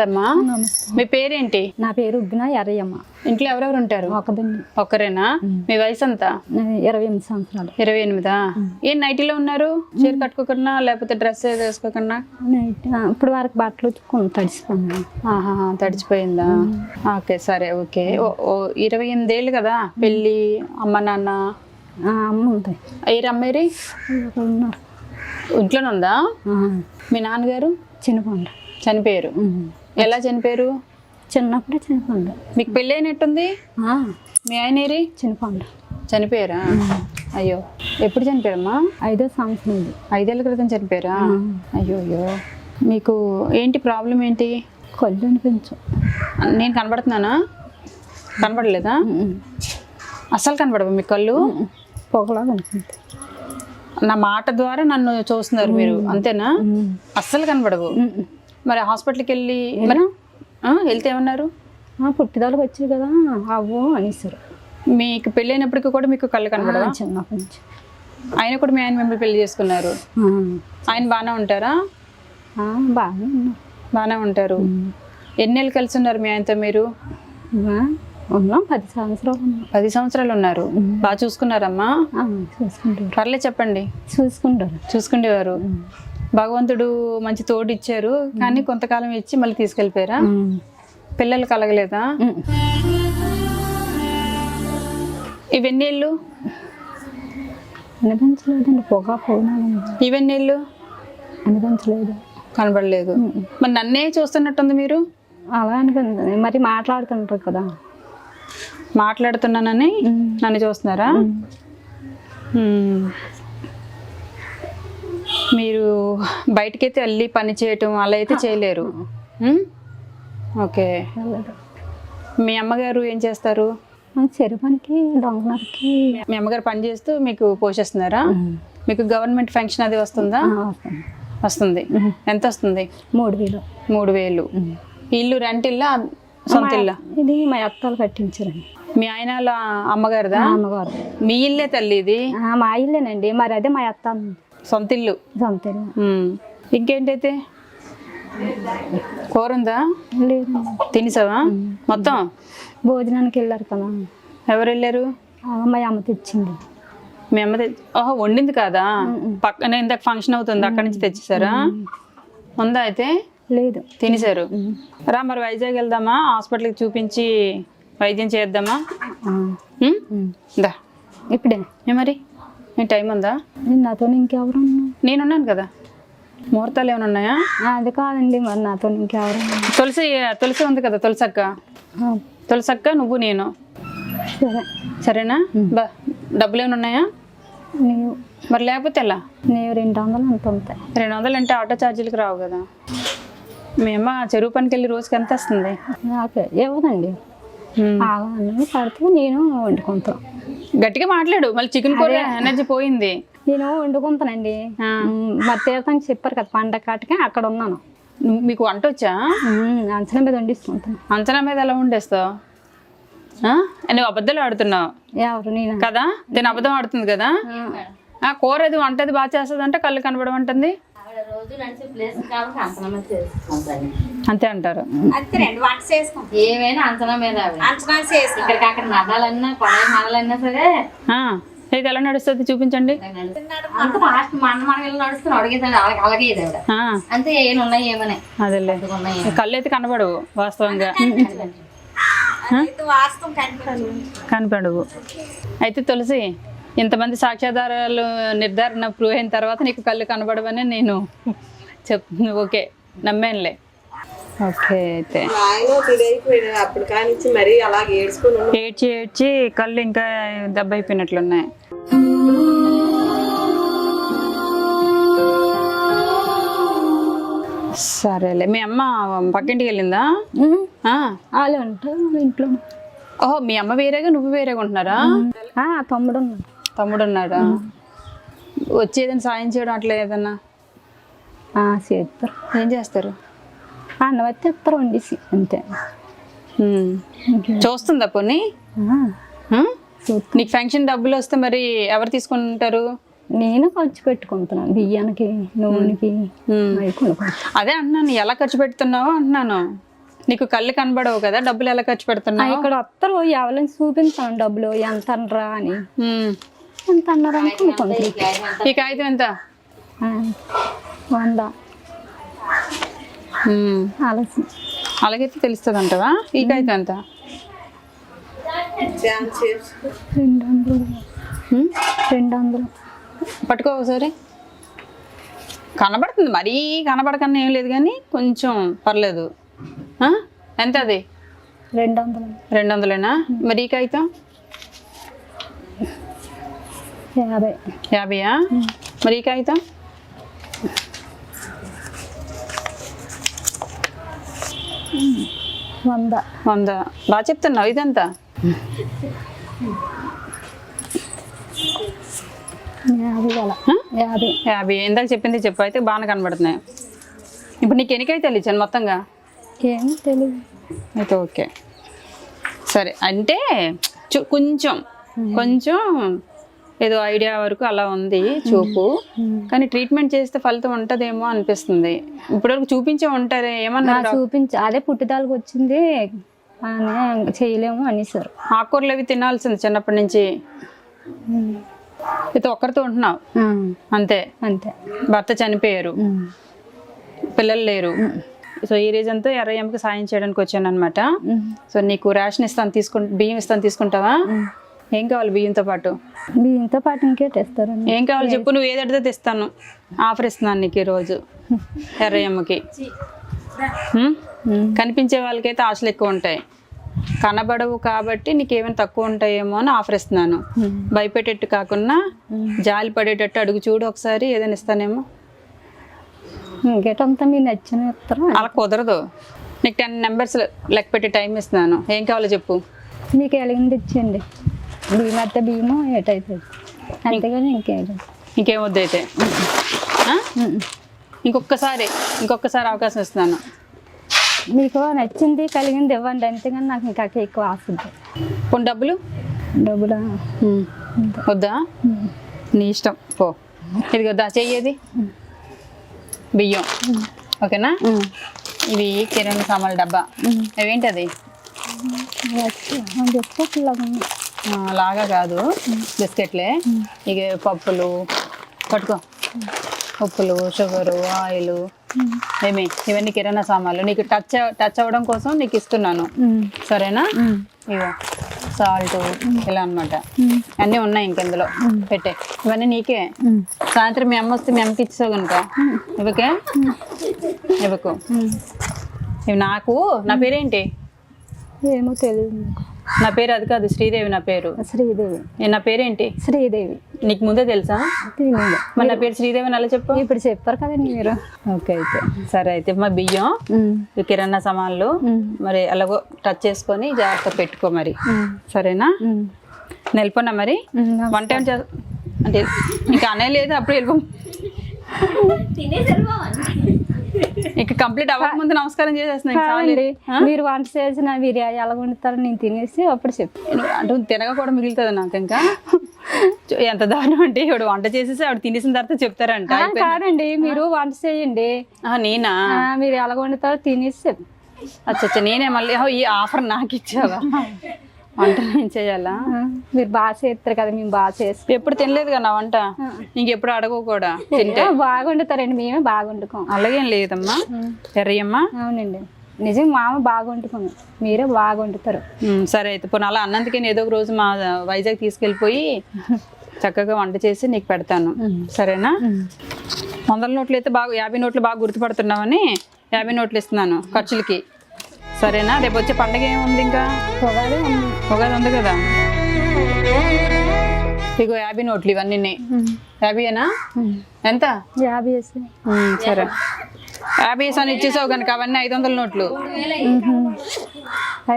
నమస్తే. అమ్మా మీ పేరేంటి? నా పేరు ఉగ్గిన ఎర్రయ్యమ్మ ఇంట్లో ఎవరెవరు ఉంటారు? ఒకదండి ఒక్కరేనా మీ వయసు ఎంత? ఇరవై ఎనిమిది సంవత్సరాలు. ఇరవై ఎనిమిదా? ఏం నైటీలో ఉన్నారు? చీర కట్టుకోకుండా లేకపోతే డ్రెస్ ఏదో వేసుకోకుండా ఇప్పుడు వరకు బట్టలు ఆహా తడిచిపోయిందా ఓకే సరే ఓకే. ఇరవై ఎనిమిదేళ్ళు కదా? పెళ్ళి అమ్మ నాన్న? అమ్మ ఉంది. అయ్యారు అమ్మేరి ఇంట్లోనే ఉందా? మీ నాన్నగారు? చిన్నపండు చనిపోయారు. ఎలా చనిపోయారు? చిన్నప్పుడే చిన్నపండు మీకు పెళ్ళి అయినట్టుంది మీ ఆయన ఏరి? చిన్నపండు చనిపోయారా? అయ్యో. ఎప్పుడు చనిపోయారమ్మా? ఐదో సంవత్సరం ఇది ఐదేళ్ళ క్రితం చనిపోయారా? అయ్యో అయ్యో మీకు ఏంటి ప్రాబ్లం ఏంటి? కళ్ళు అనిపించు నేను కనబడుతున్నానా? కనబడలేదా? అస్సలు కనబడవు మీ కళ్ళు? పొగలాగా అనిపించింది. నా మాట ద్వారా నన్ను చూస్తున్నారు మీరు. అంతేనా? అస్సలు కనబడవు. మరి హాస్పిటల్కి వెళ్ళి మరి వెళ్తే ఏమన్నారు? పుట్టిదాలకు వచ్చాయి కదా అవ్వు అనేసారు. మీకు పెళ్ళైనప్పటికీ కూడా మీకు కళ్ళు చిన్నప్పటి నుంచి. ఆయన కూడా మీ ఆయన మిమ్మల్ని పెళ్ళి చేసుకున్నారు. ఆయన బాగానే ఉంటారా? బాగానే ఉన్నారు. బాగానే ఉంటారు. ఎన్నేళ్ళు కలిసి ఉన్నారు మీ ఆయనతో మీరు? ఉన్నాం పది సంవత్సరాలు పది సంవత్సరాలు ఉన్నారు. బాగా చూసుకున్నారమ్మా? చూసుకుంటారు. పర్లే చెప్పండి. చూసుకుంటారు. చూసుకునేవారు భగవంతుడు మంచి తోడు ఇచ్చారు కానీ కొంతకాలం ఇచ్చి మళ్ళీ తీసుకెళ్ళిపోయారా. పిల్లలు కలగలేదా. ఇవన్నీ అనిపించలేదండి పొగ పోయినాను ఇవన్నీ అనిపించలేదు. కనబడలేదు. మరి నన్నే చూస్తున్నట్టుంది మీరు? అలా అనిపించింది. మరి మాట్లాడుతుంటారు కదా. మాట్లాడుతున్నానని నన్ను చూస్తున్నారా. మీరు బయటకైతే వెళ్ళి పని చేయటం అలా అయితే చేయలేరు? ఓకే. మీ అమ్మగారు ఏం చేస్తారు? చెరు పనికి దొంగనరికి మీ అమ్మగారు పని చేస్తూ మీకు పోషిస్తున్నారా? మీకు గవర్నమెంట్ ఫంక్షన్ అది వస్తుందా? వస్తుంది. ఎంత వస్తుంది? మూడు వేలు. మూడు వేలు. ఇల్లు రెంట్ ఇల్లా సొంత ఇల్లా? ఇది మా అత్తలు కట్టించారండి. మీ ఆయన అమ్మగారిదా? అమ్మగారు. మీ ఇల్లే తల్లి ఇది? మా ఇల్లేనండి. మరి అదే మా అత్త. సొంత ఇల్లు సొంత ఇల్లు. మ్మ్. ఇంకేంటైతే? కూర ఉందా లేదండి తినేసావా మొత్తం? భోజనానికి వెళ్ళారు కదా. ఎవరు వెళ్ళారు మా అమ్మ తెచ్చింది. మీ అమ్మ ఓహో వండింది కాదా? పక్కన ఇందాక ఫంక్షన్ అవుతుంది అక్కడి నుంచి తెచ్చేసారా? ఉందా అయితే? లేదు. తినేసారు. రా మరి వైజాగ్ వెళ్దామా? హాస్పిటల్కి చూపించి వైద్యం చేద్దామా. దా. ఇప్పుడే మరి? మీ టైం ఉందా? నేను నాతో ఇంకెవరు? నేనున్నాను కదా. ముహూర్తాలు ఏమైనా ఉన్నాయా? అది కాదండి మరి నాతో ఇంకెవరు? తులసి తులసి ఉంది కదా తులసక్క తులసక్క నువ్వు నేను. సరే. సరేనా? బా డబ్బులు ఏమైనా ఉన్నాయా? నీవు మరి లేకపోతే ఎలా? నీవు రెండు వందలు అంత ఉంటాయి. రెండు వందలు అంటే ఆటో ఛార్జీలకు రావు కదా. మీ అమ్మ చెరువు పనికి వెళ్ళి రోజుకి ఎంత వస్తుంది? నాకు ఇవ్వదండి మ్మ్. పడితే నేను వండుకుంటాను గట్టిగా మాట్లాడు. మళ్ళీ చికెన్ కూర ఎనర్జీ పోయింది. నేను వండుకుంటానండి. మరి తీర్థంకి చెప్పారు కదా పండగ కాటికి అక్కడ ఉన్నాను. మీకు వంట వచ్చా? అంచనా మీద వండిస్తుంటాను. అంచనా మీద ఎలా వండేస్తావు? ఆ? నువ్వు అబద్ధాలు ఆడుతున్నావు. ఎవరు? నేను? కదా? నేను అబద్ధం ఆడుతుంది కదా? ఆ కూర అది వంట అది బాగా చేస్తుంది అంటే కళ్ళు కనబడమంటుంది. అంతే అంటారు. అంతేనండి వంట చేసుకుంటాం ఏమైనా అంచనా మీద ఆవిడ. అంచనా చేసుకుంటాం ఇక్కడికి అక్కడ నడాలన్నా కొడాయి నడాలన్నా సరే. ఆ, ఇది ఎలా నడుస్తుంది చూపించండి. అంత ఫాస్ట్ మన మన వెళ్ళి నడుస్తున్నా? అడిగేదండి అలాగే అలాగే ఇది ఆవిడ. ఆ, అంతే ఏమి ఉన్నాయి ఏమని అదేలే. ఉన్నాయి? కళ్ళు అయితే కనబడవు వాస్తవంగా అయితే వాస్తవం కనిపించదు. కనపడవు. అయితే తులసి ఇంతమంది సాక్ష్యాధారాలు నిర్ధారణ ప్రూవ్ అయిన తర్వాత నీకు కళ్ళు కనబడవని నేను చెప్ ఓకే నమ్మానులే. ఓకే అయితే. ఆయన తిరిగిపోయాడు అప్పుడు కానిచ్చి మరీ అలాగే ఏడ్చుకుని. ఏడ్చి ఏడ్చి కళ్ళు ఇంకా దెబ్బ అయిపోయినట్లున్నాయి సరేలే. మీ అమ్మ పక్కింటికి వెళ్ళిందా? ఉంటారు వాళ్ళ ఇంట్లో. ఓహో మీ అమ్మ వేరేగా నువ్వు వేరేగా ఉంటున్నారా? ఆ, తమ్ముడు తమ్ముడు ఉన్నాడా? వచ్చి ఏదైనా సాయం చేయడం అట్లా ఏదన్నా? ఆ, చేస్తారు. ఏం చేస్తారు? అన్నం అయితే ఇస్తారు వండిసి అంతే. చూస్తుందా పోనీ. నీకు ఫంక్షన్ డబ్బులు వస్తే మరి ఎవరు తీసుకుంటారు? నేను ఖర్చు పెట్టుకుంటున్నాను బియ్యానికి నూనెకి అదే అంటున్నాను ఎలా ఖర్చు పెడుతున్నావు అంటున్నాను. నీకు కళ్ళు కనబడవు కదా డబ్బులు ఎలా ఖర్చు పెడుతున్నావు? ఇక్కడ వస్తారు ఎవరైనా చూపించాను డబ్బులు ఎంత అనరా అని. ఎంత అన్నారు ఈ కాగితం ఎంత? వంద. ఆలస్యం. అలాగైతే తెలుస్తుంది అంటవా ఛాన్స్ చేసుకో రెండు వందలు. ఉమ్. రెండు వందలు. పట్టుకో ఒకసారి. కనబడుతుంది. మరీ కనబడకన్నా ఏం లేదు కానీ కొంచెం పర్లేదు? ఎంత అది రెండు వందలు. రెండు వందలేనా? మరి ఈ కాగితం? యాభై. యాభైయా? మరి ఈ కాగితం? వంద. వంద. బాగా చెప్తున్నావు ఇదంతా? యాభై యాభై. యాభై. ఇందాక చెప్పింది చెప్పు అయితే బాగానే కనబడుతున్నాయి. ఇప్పుడు నీకు ఎన్ని కాగితాలు ఇచ్చాను మొత్తంగా? ఏం తెలియదు అయితే ఓకే. సరే అంటే కొంచెం కొంచెం ఏదో ఐడియా వరకు అలా ఉంది చూపు. కానీ ట్రీట్మెంట్ చేస్తే ఫలితం ఉంటుందేమో అనిపిస్తుంది. ఇప్పటివరకు చూపించే ఉంటారే నా ఏమన్నారు చూపించ అదే పుట్టుదలకు వచ్చింది అని చేయలేము అనేసారు. ఆకుకూరలు అవి తినాల్సింది చిన్నప్పటి నుంచి. అయితే ఒక్కరితో ఉంటున్నావు? అంతే. అంతే. భర్త చనిపోయారు. పిల్లలు లేరు. సో ఈ రీజన్తో ఎర్రయ్యమ్మకి సాయం చేయడానికి వచ్చాను అనమాట. సో నీకు రేషన్ ఇస్తాను తీసుకు బియ్యం ఇస్తాను తీసుకుంటావా? ఏం కావాలి బియ్యంతో పాటు? దీంతో పాటు ఇంకేటి ఇస్తారండి ఏం కావాలి చెప్పు నువ్వు ఏది అడిగితే తెస్తాను. ఆఫర్ ఇస్తున్నాను నీకు ఈరోజు ఎర్రయ్యమ్మకి హ్మ్? కనిపించే వాళ్ళకైతే ఆశలు ఎక్కువ ఉంటాయి. కనబడవు కాబట్టి నీకు ఏమైనా తక్కువ ఉంటాయేమో అని ఆఫర్ ఇస్తున్నాను భయపెట్టేట్టు కాకుండా జాలి పడేటట్టు అడుగు చూడు ఒకసారి ఏదైనా ఇస్తానేమో. ఇంకేటంతా మీరు నచ్చిన అలా కుదరదు. నీకు టెన్ నెంబర్స్ లెక్క పెట్టి టైం ఇస్తున్నాను. ఏం కావాలో చెప్పు. మీకు ఎలాగింది ఇచ్చేయండి బియ్యం అయితే బియ్యము ఏటైతే అంతేగాని ఇంకేం ఇంకేం వద్దు అయితే? ఇంకొకసారి ఇంకొకసారి అవకాశం ఇస్తున్నాను మీకు నచ్చింది కలిగింది ఇవ్వండి అంతేగాని నాకు ఇంకా ఎక్కువ ఆశ ఉంది కొన్ని డబ్బులు డబ్బులా వద్దా నీ ఇష్టం పో ఇది వద్దా చెయ్యేది బియ్యం ఓకేనా ఇవి కిరాణా సామాన్ల డబ్బా అవేంటి అది లాగా కాదు. బిస్కెట్లే. ఇక పప్పులు. పట్టుకో. పప్పులు షుగరు ఆయిల్. ఏమి? ఇవన్నీ కిరాణా సామాన్లు. నీకు టచ్ టచ్ అవ్వడం కోసం నీకు ఇస్తున్నాను. సరేనా? ఇగో. సాల్ట్ ఇలా అన్నమాట. అన్నీ ఉన్నాయి ఇంకెందులో పెట్టే. ఇవన్నీ నీకే. సాయంత్రం మీ అమ్మ వస్తే మీ అమ్మకి ఇచ్చావు కనుక ఇవ్వకే? ఇవ్వకు. ఇవి నాకు. నా పేరేంటి? ఏమో తెలియదు నా పేరు అది కాదు శ్రీదేవి నా పేరు. శ్రీదేవి. నా పేరేంటి? శ్రీదేవి. నీకు ముందే తెలుసా? మరి నా పేరు శ్రీదేవి అని అలా చెప్పు. ఇప్పుడు చెప్పారు కదండి మీరు. ఓకే అయితే. సరే అయితే మా బియ్యం కిరాణా సామాన్లు మరి అలాగో టచ్ చేసుకొని జాగ్రత్త పెట్టుకో మరి. సరేనా? వెళ్ళిపోనా మరి? వన్ టైం చే అంటే ఇంకా అనే లేదు అప్పుడు వెళ్ళిపో. ఇక కంప్లీట్ అవ్వకముందు నమస్కారం చేసేస్తున్నా ఇంక చాలు. కాదండి మీరు వంట చేసిన మీరు ఎలా వండుతారో నేను తినేసి అప్పుడు చెప్పు. అంటే తినగా కూడా మిగులుతుంది నాకు ఇంకా. ఎంత దారుణం అంటే ఇప్పుడు వంట చేసేసి ఆవిడ తినేసిన తర్వాత చెప్తారంట కాదండి మీరు వంట చేయండి. నేనా? మీరు ఎలా వండుతారో తినేసి అచ్చా నేనే మళ్ళీ ఈ ఆఫర్ నాకు ఇచ్చావా? వంట నేను చేయాలా? మీరు బాగా చేస్తారు కదా మేము బాగా చేస్తాం. ఎప్పుడు తినలేదు కదా వంట? ఇంకెప్పుడు అడగవు కూడా. తింటే. బాగా వండుతారండి మేమే బాగా వండుకోం. అలాగేం లేదమ్మా. ఎర్రయ్యమ్మా? అవునండి. నిజం మామ బాగా వండుకోము మీరే బాగా వండుతారు. ఉమ్, సరే అయితే పోనీ అలా అన్నందుకే ఏదో ఒక రోజు మా వైజాగ్ తీసుకెళ్ళిపోయి చక్కగా వంట చేసి నీకు పెడతాను. సరేనా? వందల నోట్లు అయితే బాగా యాభై నోట్లు బాగా గుర్తుపడుతున్నావని యాభై నోట్లు ఇస్తున్నాను ఖర్చులకి. సరేనా? రేపు వచ్చే పండగ ఏముంది ఇంకా? పొగాలి ఉగాది ఉంది కదా? ఇగో యాభై నోట్లు ఇవన్నీ యాభైనా ఎంత? యాభై సరే. యాభై వేసాను ఇచ్చేసావు కనుక అవన్నీ ఐదు వందల నోట్లు.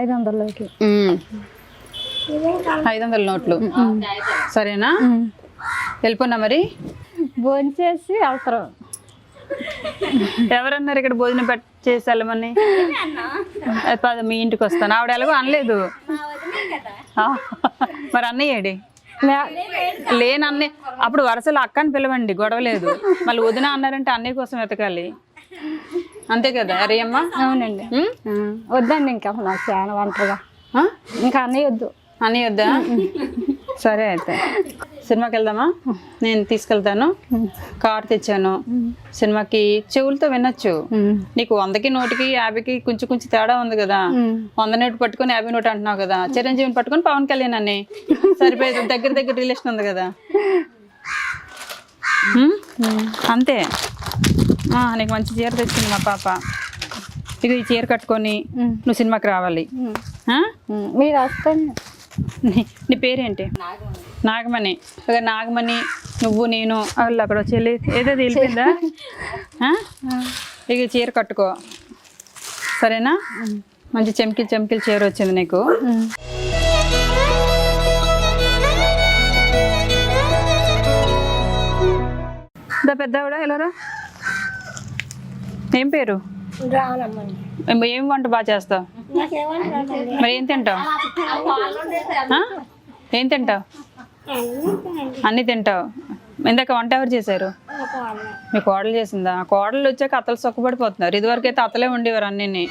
ఐదు వందలకి ఉమ్. ఐదు వందల నోట్లు. సరేనా? వెళ్ళిపోనా మరి? భోజనం చేసి వెళ్తారు. ఎవరన్నారు ఇక్కడ భోజనం పెట్ చేసి వెళ్ళమని అది పద మీ ఇంటికి వస్తాను. ఆవిడ ఎలాగో అనలేదు. మరి అన్నయ్య ఏడి? లేనన్నే అప్పుడు వరుసలు అక్క అని పిలవండి గొడవ లేదు. మళ్ళీ వదిన అన్నారంటే అన్నయ్య కోసం వెతకాలి. అంతే కదా అరే అమ్మ? అవునండి. వద్దండి ఇంకా నాకు చాలా ఆ? ఇంకా అన్నయ్య వద్దు. అన్నయ్య వద్దా? సరే అయితే. సినిమాకి వెళ్దామా? నేను తీసుకెళ్తాను. కార్ తెచ్చాను. సినిమాకి చెవులతో వినొచ్చు. నీకు వందకి నూటికి యాభైకి కొంచెం కొంచెం తేడా ఉంది కదా. వంద నోటు పట్టుకొని యాభై నోటు అంటున్నావు కదా. చిరంజీవిని పట్టుకొని పవన్ కళ్యాణ్ అన్ని. సరిపోయేది దగ్గర దగ్గర రిలేషన్ ఉంది కదా? అంతే. ఆ, నీకు మంచి చీర తెచ్చింది మా పాప. ఇది ఈ చీర కట్టుకొని నువ్వు సినిమాకి రావాలి. మీరు వస్తాను నీ నీ పేరేంటి? నాగమణి. ఒక నాగమణి నువ్వు నేను. వాళ్ళు అక్కడ వచ్చి వెళ్ళి ఏదో తెలిపిందా ఇక చీర కట్టుకో. సరేనా? మంచి చెంకిల్ చెంకిల్ చీర వచ్చింది నీకు. దా పెద్దవిడ ఎలారా? ఏం పేరు? ఏం- ఏం వంట బాగా చేస్తావు? మరి ఏం తింటావు? ఆ? ఏం తింటావు? అన్నీ తింటావు. ఇందాక వంట ఎవరు చేశారు? మీ కోడలు చేసిందా? కోడలు వచ్చాక అత్తలు సొక్కబడిపోతున్నారు. ఇదివరకు అయితే అత్తలే ఉండేవారు అన్నీ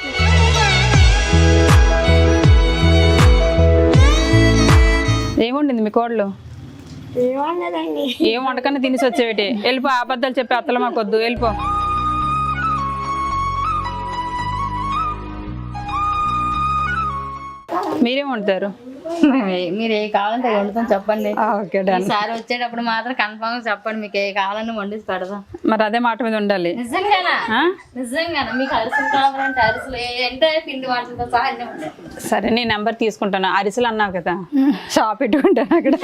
ఏముండింది మీ కోడలు? ఏం వంటకన్నా తినేసి వచ్చేవేటి? వెళ్ళిపో అబద్ధాలు చెప్పి అత్తలు మాకు వద్దు వెళ్ళిపో. మీరేం వండుతారు? మీరు ఏ కావాలంటే వండుతాం చెప్పండి. Okay done. వచ్చేటప్పుడు మాత్రం కన్ఫామ్ చెప్పండి మీకు ఏ కావాలని వండిసి పెడదాం. మరి అదే మాట మీద ఉండాలి. నిజంగానా? ఆ? నిజంగానా? మీకు అరిసెలు కావాలంటే అరిసెలు ఏ- అంటే పిండి వంటలతో సహా అన్నీ ఉంటాయి సరే నీ నెంబర్ తీసుకుంటాను. అరిసెలు అన్నావు కదా. షాప్ పెట్టుకుంటాను అక్కడ.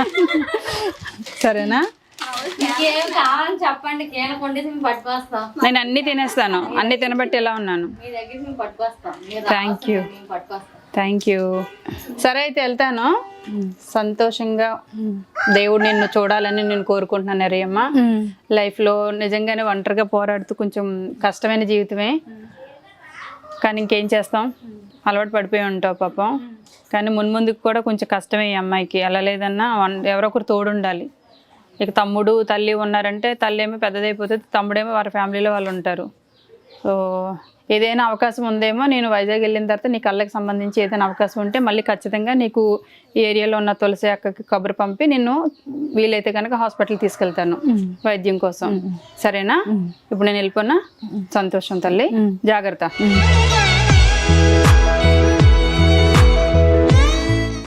సరేనా? చెప్పండి నేను అన్ని తినేస్తాను. అన్ని తినబట్టి ఎలా ఉన్నాను? మీ దగ్గరికి థ్యాంక్ యూ సరే అయితే వెళ్తాను. సంతోషంగా దేవుడు నిన్ను చూడాలని నేను కోరుకుంటున్నాను ఎరియమ్మ లైఫ్లో నిజంగానే ఒంటరిగా పోరాడుతూ కొంచెం కష్టమైన జీవితమే. కానీ ఇంకేం చేస్తాం? అలవాటు పడిపోయి ఉంటావు పాపం. కానీ మున్ముందుకు కూడా కొంచెం కష్టమే ఈ అమ్మాయికి. ఎలా లేదన్నా వన్- ఎవరో ఒకరు తోడు ఉండాలి ఇక తమ్ముడు తల్లి ఉన్నారంటే తల్లి ఏమో పెద్దదైపోతుంది తమ్ముడేమో వారి ఫ్యామిలీలో వాళ్ళు ఉంటారు. సో ఏదైనా అవకాశం ఉందేమో నేను వైజాగ్ వెళ్ళిన తర్వాత నీ కళ్ళకి సంబంధించి ఏదైనా అవకాశం ఉంటే మళ్ళీ ఖచ్చితంగా నీకు ఈ ఏరియాలో ఉన్న తులసి అక్కకి కబురు పంపి నిన్ను వీలైతే కనుక హాస్పిటల్ తీసుకెళ్తాను వైద్యం కోసం. సరేనా? ఇప్పుడు నేను వెళ్ళిపోనా? సంతోషం తల్లి. జాగ్రత్త.